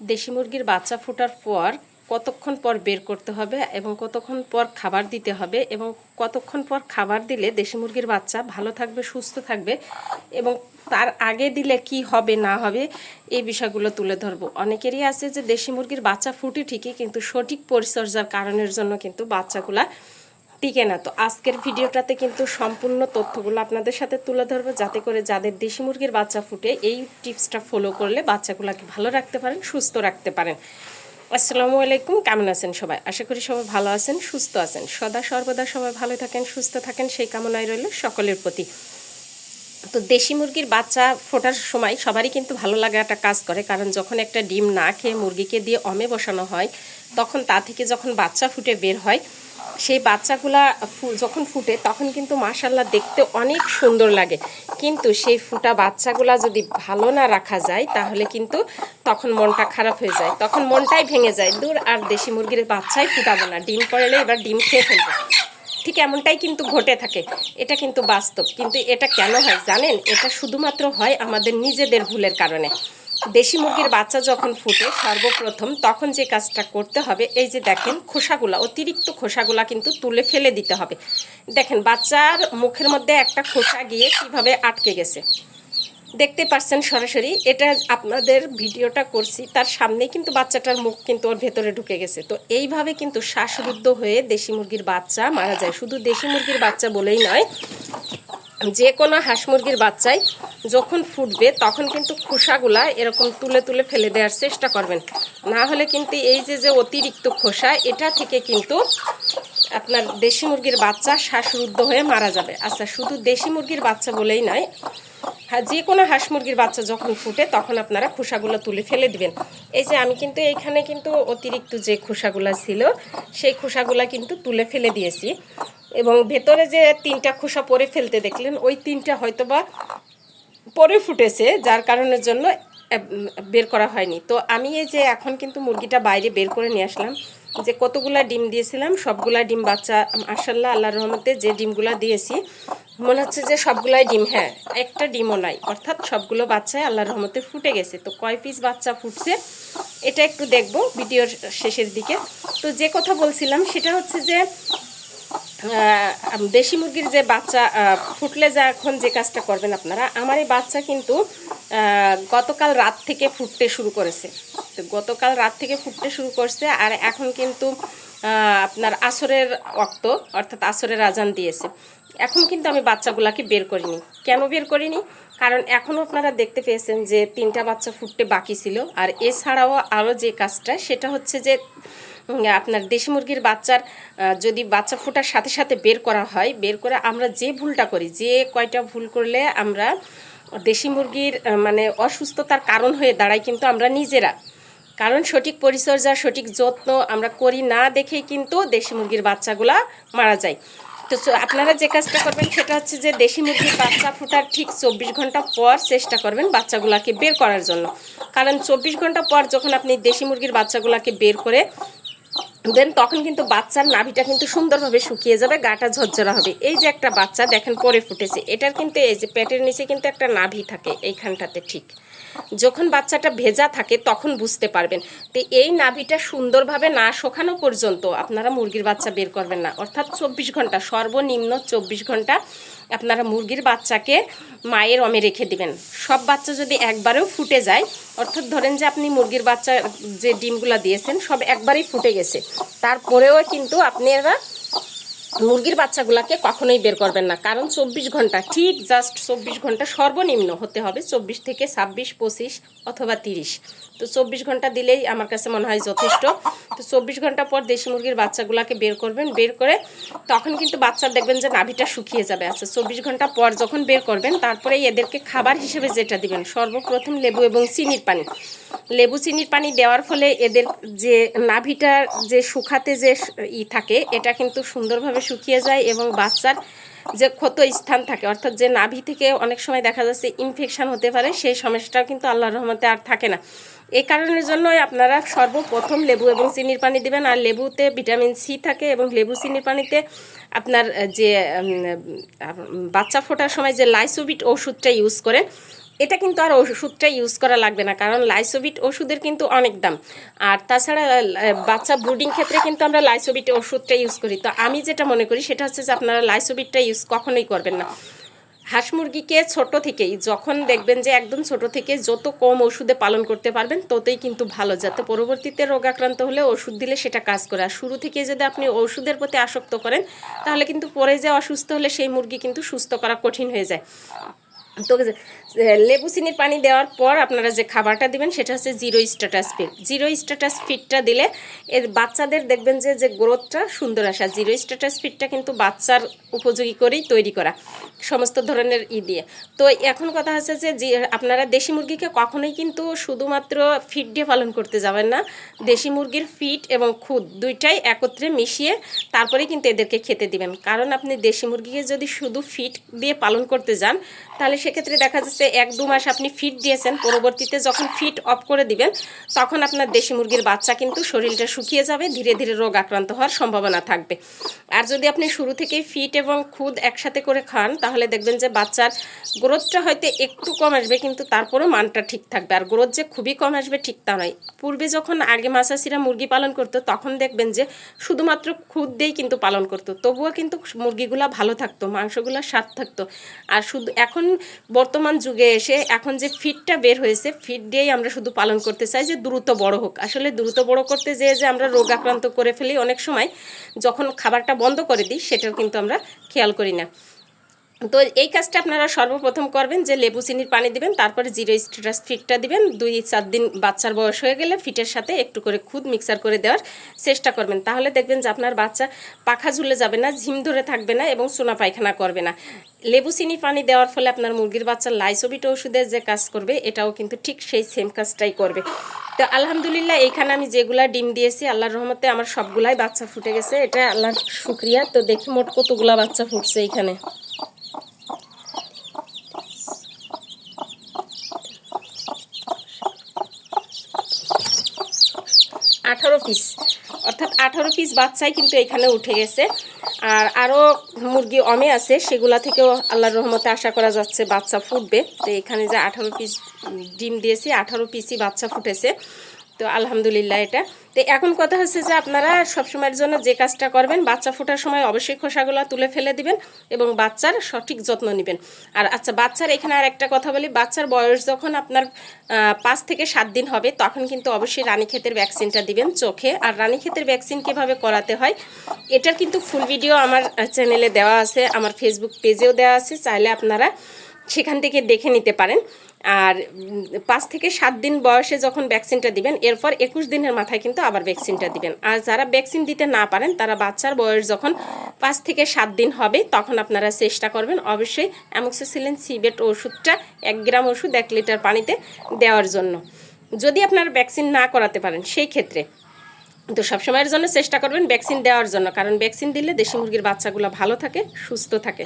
দেশি মুরগির বাচ্চা ফোটার পর কতক্ষণ পর বের করতে হবে এবং কতক্ষণ পর খাবার দিতে হবে এবং কতক্ষণ পর খাবার দিলে দেশি মুরগির বাচ্চা ভালো থাকবে, সুস্থ থাকবে এবং তার আগে দিলে কি হবে, না হবে এই বিষয়গুলো তুলে ধরব। অনেকেরই আছে যে দেশি মুরগির বাচ্চা ফুটে ঠিকই কিন্তু সঠিক পরিচর্যার কারণের জন্য কিন্তু বাচ্চাগুলা টিকে না। তো আজকের ভিডিওটাতে কিন্তু সম্পূর্ণ তথ্যগুলো আপনাদের সাথে তুলে ধরবো, যাতে করে যাদের দেশি মুরগির বাচ্চা ফুটে, এই টিপসটা ফলো করলে বাচ্চাগুলোকে ভালো রাখতে পারেন, সুস্থ রাখতে পারেন। আসসালামু আলাইকুম, কেমন আছেন সবাই? আশা করি সবাই ভালো আছেন, সুস্থ আছেন। সদা সর্বদা সবাই ভালো থাকেন, সুস্থ থাকেন, সেই কামনায় রইল সকলের প্রতি। তো দেশি মুরগির বাচ্চা ফোটার সময় সবারই কিন্তু ভালো লাগা একটা কাজ করে, কারণ যখন একটা ডিম না খেয়ে মুরগিকে দিয়ে অমে বসানো হয়, তখন তা থেকে যখন বাচ্চা ফুটে বের হয় সেই বাচ্চাগুলা যখন ফুটে, তখন কিন্তু মাশাল্লাহ দেখতে অনেক সুন্দর লাগে। কিন্তু সেই ফুটা বাচ্চাগুলা যদি ভালো না রাখা যায়, তাহলে কিন্তু তখন মনটা খারাপ হয়ে যায়। তখন মনটাই ভেঙে যায়। দূর আর দেশি মুরগির বাচ্চাই ফুটাবো না। ডিম পড়লে এবার ডিম খেয়ে ফেলব। ঠিক এমনটাই কিন্তু ঘটে থাকে। এটা কিন্তু বাস্তব। কিন্তু এটা কেন হয় জানেন? এটা শুধুমাত্র হয় আমাদের নিজেদের ভুলের কারণে। দেশি মুরগির বাচ্চা যখন ফুটে সর্বপ্রথম, তখন যে কাজটা করতে হবে, এই যে দেখেন খোসাগুলা, অতিরিক্ত খোসাগুলা কিন্তু তুলে ফেলে দিতে হবে। দেখেন, বাচ্চার মুখের মধ্যে একটা খোসা গিয়ে কীভাবে আটকে গেছে। দেখতে পাচ্ছেন সরাসরি, এটা আপনাদের ভিডিওটা করছি, তার সামনে কিন্তু বাচ্চাটার মুখ কিন্তু ওর ভেতরে ঢুকে গেছে। তো এইভাবে কিন্তু শ্বাসরুদ্ধ হয়ে দেশি মুরগির বাচ্চা মারা যায়। শুধু দেশি মুরগির বাচ্চা বলেই নয়, যে কোনো হাঁস মুরগির বাচ্চাই যখন ফুটবে তখন কিন্তু খোসাগুলা এরকম তুলে তুলে ফেলে দেওয়ার চেষ্টা করবেন। না হলে কিন্তু এই যে যে অতিরিক্ত খোসা, এটা থেকে কিন্তু আপনার দেশি মুরগির বাচ্চা শ্বাসরুদ্ধ হয়ে মারা যাবে। আচ্ছা শুধু দেশি মুরগির বাচ্চা বলেই নয় যে কোনো হাঁস মুরগির বাচ্চা যখন ফুটে, তখন আপনারা খোসাগুলো তুলে ফেলে দিবেন। এই যে আমি কিন্তু এইখানে কিন্তু অতিরিক্ত যে খোসাগুলো ছিল, সেই খোসাগুলো কিন্তু তুলে ফেলে দিয়েছি। এবং ভেতরে যে তিনটা খোসা পরে ফেলতে দেখলেন, ওই তিনটা হয়তোবা পরে ফুটেছে, যার কারণের জন্য বের করা হয়নি। তো আমি এই যে এখন কিন্তু মুরগিটা বাইরে বের করে নিয়ে আসলাম, যে কতগুলা ডিম দিয়েছিলাম, সবগুলা ডিম বাচ্চা মার্শাল্লাহ আল্লাহ রহমতে যে ডিমগুলা দিয়েছি মনে হচ্ছে যে সবগুলাই ডিম হ্যাঁ একটা ডিমও নাই। অর্থাৎ সবগুলো বাচ্চাই আল্লাহ রহমতে ফুটে গেছে। তো কয় পিস বাচ্চা ফুটছে, এটা একটু দেখব ভিডিওর শেষের দিকে। তো যে কথা বলছিলাম, সেটা হচ্ছে যে দেশি মুরগির যে বাচ্চা ফুটলে যা এখন যে কাজটা করবেন আপনারা, আমার এই বাচ্চা কিন্তু গতকাল রাত থেকে ফুটতে শুরু করেছে। তো গতকাল রাত থেকে ফুটতে শুরু করছে, আর এখন কিন্তু আপনার আসরের অক্ত, অর্থাৎ আসরের আজান দিয়েছে। এখন কিন্তু আমি বাচ্চাগুলাকে বের করিনি। কেন বের করিনি? কারণ এখনও আপনারা দেখতে পেয়েছেন যে তিনটা বাচ্চা ফুটতে বাকি ছিল। আর এছাড়াও আরও যে কাজটা, সেটা হচ্ছে যে আপনার দেশি মুরগির বাচ্চার যদি বাচ্চা ফোটার সাথে সাথে বের করা হয়, বের করে আমরা যে ভুলটা করি, যে কয়টা ভুল করলে আমরা দেশি মুরগির মানে অসুস্থতার কারণ হয়ে দাঁড়াই কিন্তু আমরা নিজেরা। কারণ সঠিক পরিচর্যা, সঠিক যত্ন আমরা করি না দেখেই কিন্তু দেশি মুরগির বাচ্চাগুলা মারা যায়। তো আপনারা যে কাজটা করবেন সেটা হচ্ছে যে দেশি মুরগির বাচ্চা ফোটার ঠিক চব্বিশ ঘণ্টা পর চেষ্টা করবেন বাচ্চাগুলাকে বের করার জন্য। কারণ চব্বিশ ঘণ্টা পর যখন আপনি দেশি মুরগির বাচ্চাগুলাকে বের করে দেন, তখন কিন্তু বাচ্চার নাভিটা কিন্তু সুন্দরভাবে শুকিয়ে যাবে, গাটা ঝরঝরা হবে। এই যে একটা বাচ্চা দেখেন পরে ফুটেছে, এটার কিন্তু এই যে পেটের নিচে কিন্তু একটা নাভি থাকে এইখানটাতে ঠিক। যখন বাচ্চাটা ভেজা থাকে, তখন বুঝতে পারবেন। তো এই নাভিটা সুন্দরভাবে না শোকানো পর্যন্ত আপনারা মুরগির বাচ্চা বের করবেন না। অর্থাৎ চব্বিশ ঘণ্টা, সর্বনিম্ন চব্বিশ ঘণ্টা আপনারা মুরগির বাচ্চাকে মায়ের অমে রেখে দিবেন। সব বাচ্চা যদি একবারেও ফুটে যায়, অর্থাৎ ধরেন যে আপনি মুরগির বাচ্চা, যে ডিমগুলো দিয়েছেন, সব একবারেই ফুটে গেছে। তারপরেও কিন্তু আপনারা মুরগির বাচ্চাগুলোকে কখনোই বের করবেন না। কারণ চব্বিশ ঘণ্টা, ঠিক জাস্ট চব্বিশ ঘণ্টা সর্বনিম্ন হতে হবে, চব্বিশ থেকে ছাব্বিশ, পঁচিশ অথবা তিরিশ। তো চব্বিশ ঘণ্টা দিলেই আমার কাছে মনে হয় যথেষ্ট। তো চব্বিশ ঘণ্টা পর দেশি মুরগির বাচ্চাগুলোকে বের করবেন, বের করে তখন কিন্তু বাচ্চা দেখবেন যে নাভিটা শুকিয়ে যাবে। আচ্ছা চব্বিশ ঘণ্টা পর যখন বের করবেন তারপরে এদেরকে খাবার হিসেবে যেটা দিবেন, সর্বপ্রথম লেবু এবং চিনির পানি। লেবু, চিনির পানি দেওয়ার ফলে এদের যে নাভিটা যে শুকাতে যে ই থাকে, এটা কিন্তু সুন্দরভাবে শুকিয়ে যায় এবং বাচ্চার যে ক্ষত স্থান থাকে, অর্থাৎ যে নাভি থেকে অনেক সময় দেখা যাচ্ছে ইনফেকশান হতে পারে, সেই সমস্যাটাও কিন্তু আল্লাহর রহমতে আর থাকে না। এই কারণের জন্যই আপনারা সর্বপ্রথম লেবু এবং চিনির পানি দিবেন, আর লেবুতে ভিটামিন সি থাকে এবং লেবু চিনির পানিতে আপনার যে বাচ্চা ফোটার সময় যে লাইসোবিট ওষুধটা ইউজ করে এটা কিন্তু আর ওষুধটা ইউজ করা লাগবে না, কারণ লাইসোবিট ওষুধের কিন্তু অনেক দাম। আর তাছাড়া বাচ্চা ব্রুডিং ক্ষেত্রে কিন্তু আমরা লাইসোবিট ওষুধটা ইউজ করি। তো আমি যেটা মনে করি, সেটা হচ্ছে যে আপনারা লাইসোবিটটা ইউজ কখনোই করবেন না। হাঁস মুরগিকে ছোট থেকেই, যখন দেখবেন যে একদম ছোট থেকে যত কম ওষুধে পালন করতে পারবেন, ততই কিন্তু ভালো, যাতে পরবর্তীতে রোগাক্রান্ত হলে ওষুধ দিলে সেটা কাজ করে। আর শুরু থেকে যদি আপনি ওষুধের প্রতি আসক্ত করেন, তাহলে কিন্তু পরে যে অসুস্থ হলে সেই মুরগি কিন্তু সুস্থ করা কঠিন হয়ে যায়। তো লেবু চিনির পানি দেওয়ার পর আপনারা যে খাবারটা দিবেন, সেটা হচ্ছে zero status fit zero status ফিটটা দিলে এর বাচ্চাদের দেখবেন যে যে গ্রোথটা সুন্দর আসা। জিরো স্ট্যাটাস ফিটটা কিন্তু বাচ্চার উপযোগী করেই তৈরি করা, সমস্ত ধরনের ই দিয়ে। তো এখন কথা হচ্ছে যে আপনারা দেশি মুরগিকে কখনোই কিন্তু শুধুমাত্র ফিট দিয়ে পালন করতে যাবেন না। দেশি মুরগির ফিট এবং খুদ দুইটাই একত্রে মিশিয়ে তারপরে কিন্তু এদেরকে খেতে দিবেন। কারণ আপনি দেশি মুরগিকে যদি শুধু ফিট দিয়ে পালন করতে যান, তাহলে সেক্ষেত্রে দেখা যাচ্ছে এক দু মাস আপনি ফিট দিয়েছেন, পরবর্তীতে যখন ফিট অফ করে দিবেন, তখন আপনার দেশি মুরগির বাচ্চা কিন্তু শরীরটা শুকিয়ে যাবে, ধীরে ধীরে রোগ আক্রান্ত হওয়ার সম্ভাবনা থাকবে। আর যদি আপনি শুরু থেকেই ফিট এবং খুদ একসাথে করে খান, তাহলে দেখবেন যে বাচ্চার গ্রোথটা হয়তো একটু কম আসবে, কিন্তু তারপরেও মানটা ঠিক থাকবে। আর গ্রোথ যে খুবই কম আসবে ঠিক তা নয়। পূর্বে যখন আগে মাসাসিরা মুরগি পালন করতো, তখন দেখবেন যে শুধুমাত্র খুদ দিয়েই কিন্তু পালন করতো। তবুও কিন্তু মুরগিগুলা ভালো থাকতো মাংসগুলো স্বাদ থাকতো। আর শুধু এখন বর্তমান যুগে এসে এখন যে ফিটটা বের হয়েছে, ফিট দিয়েই আমরা শুধু পালন করতে চাই যে দ্রুত বড় হোক। আসলে দ্রুত বড় করতে যেয়ে যে আমরা রোগ আক্রান্ত করে ফেলি অনেক সময়, যখন খাবারটা বন্ধ করে দিই, সেটাও কিন্তু আমরা খেয়াল করি না। তো এই কাজটা আপনারা সর্বপ্রথম করবেন যে লেবু চিনির পানি দিবেন, তারপরে জিরো স্ট্যাটাস ফিটটা দিবেন। দুই চার দিন বাচ্চার বয়স হয়ে গেলে ফিটের সাথে একটু করে খুদ মিক্সার করে দেওয়ার চেষ্টা করবেন। তাহলে দেখবেন যে আপনার বাচ্চা পাখা ঝুলে যাবে না, ঝিম ধরে থাকবে না এবং সোনা পায়খানা করবে না। লেবু চিনি পানি দেওয়ার ফলে আপনার মুরগির বাচ্চার লাইসোবিট ওষুধের যে কাজ করবে, এটাও কিন্তু ঠিক সেই সেম কাজটাই করবে। তো আলহামদুলিল্লাহ, এইখানে আমি যেগুলা ডিম দিয়েছি, আল্লাহর রহমতে আমার সবগুলাই বাচ্চা ফুটে গেছে। এটা আল্লাহর শুক্রিয়া। তো দেখি মোট কতগুলা বাচ্চা ফুটছে এইখানে। আঠারো পিস অর্থাৎ আঠারো পিস বাচ্চাই কিন্তু এখানে উঠে গেছে। আর আরও মুরগি অমে আছে, সেগুলা থেকেও আল্লাহর রহমতে আশা করা যাচ্ছে বাচ্চা ফুটবে। তো এখানে যে আঠারো পিস ডিম দিয়েছি, আঠারো পিসই বাচ্চা ফুটেছে। তো আলহামদুলিল্লাহ এটা। তো এখন কথা হচ্ছে যে আপনারা সবসময়ের জন্য যে কাজটা করবেন, বাচ্চা ফোটার সময় অবশ্যই খোসাগুলো তুলে ফেলে দিবেন এবং বাচ্চার সঠিক যত্ন নেবেন। আর আচ্ছা বাচ্চার এখানে আর একটা কথা বলি, বাচ্চার বয়স যখন আপনার পাঁচ থেকে সাত দিন হবে, তখন কিন্তু অবশ্যই রানীক্ষেতের ভ্যাকসিনটা দিবেন চোখে। আর রানীক্ষেতের ভ্যাকসিন কীভাবে করাতে হয়, এটার কিন্তু ফুল ভিডিও আমার চ্যানেলে দেওয়া আছে, আমার ফেসবুক পেজেও দেওয়া আছে, চাইলে আপনারা সেখান থেকে দেখে নিতে পারেন। আর পাঁচ থেকে সাত দিন বয়সে যখন ভ্যাকসিনটা দিবেন, এরপর একুশ দিনের মাথায় কিন্তু আবার ভ্যাকসিনটা দিবেন। আর যারা ভ্যাকসিন দিতে না পারেন, তারা বাচ্চার বয়স যখন পাঁচ থেকে সাত দিন হবে, তখন আপনারা চেষ্টা করবেন অবশ্যই অ্যামোক্সিসিলিন সিবেট ওষুধটা এক গ্রাম ওষুধ, এক লিটার পানিতে দেওয়ার জন্য। যদি আপনারা ভ্যাকসিন না করাতে পারেন, সেই ক্ষেত্রে তো সবসময়ের জন্য চেষ্টা করবেন ভ্যাকসিন দেওয়ার জন্য। কারণ ভ্যাকসিন দিলে দেশি মুরগির বাচ্চাগুলো ভালো থাকে, সুস্থ থাকে।